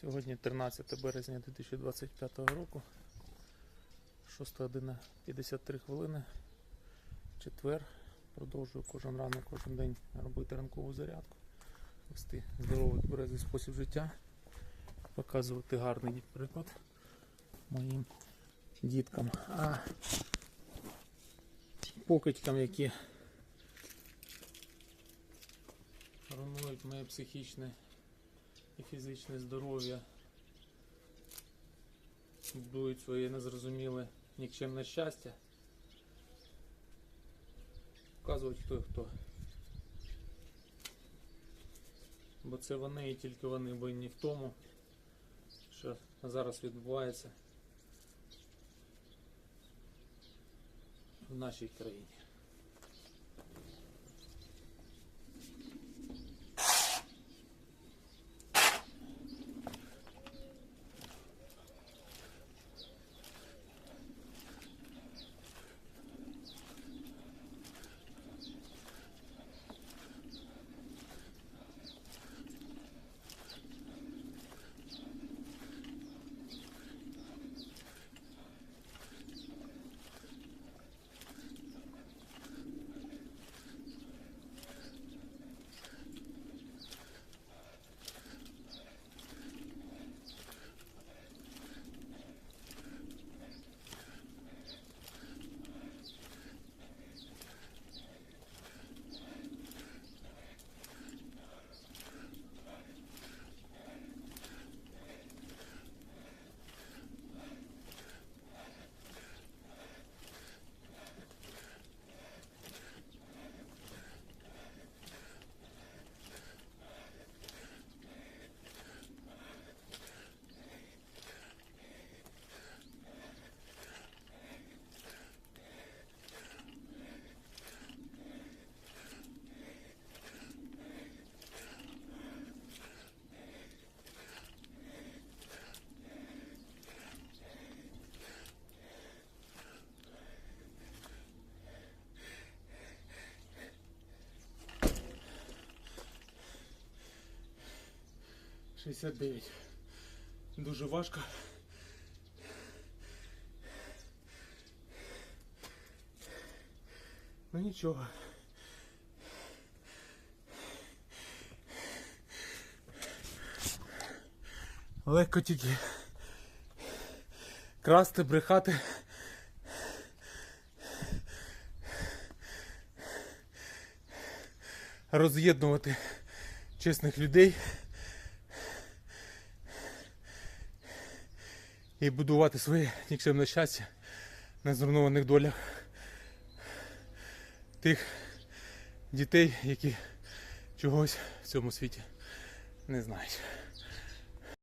Сьогодні 13 березня 2025 року. 6 година 53 хвилини. Четвер. Продовжую кожен ранок, кожен день робити ранкову зарядку. Вести здоровий тверезий спосіб життя. Показувати гарний приклад моїм діткам. А покидькам, які руйнують моє психічне і фізичне здоров'я, будують своє незрозуміле нікчемне щастя. Показують хто і хто. Бо це вони і тільки вони винні в тому, що зараз відбувається в нашій країні. Шістдесят дев'ять. Дуже важко. Ну нічого. Легко тільки красти, брехати. Роз'єднувати чесних людей і будувати своє нікчемне щастя на зруйнованих долях тих дітей, які чогось в цьому світі не знають.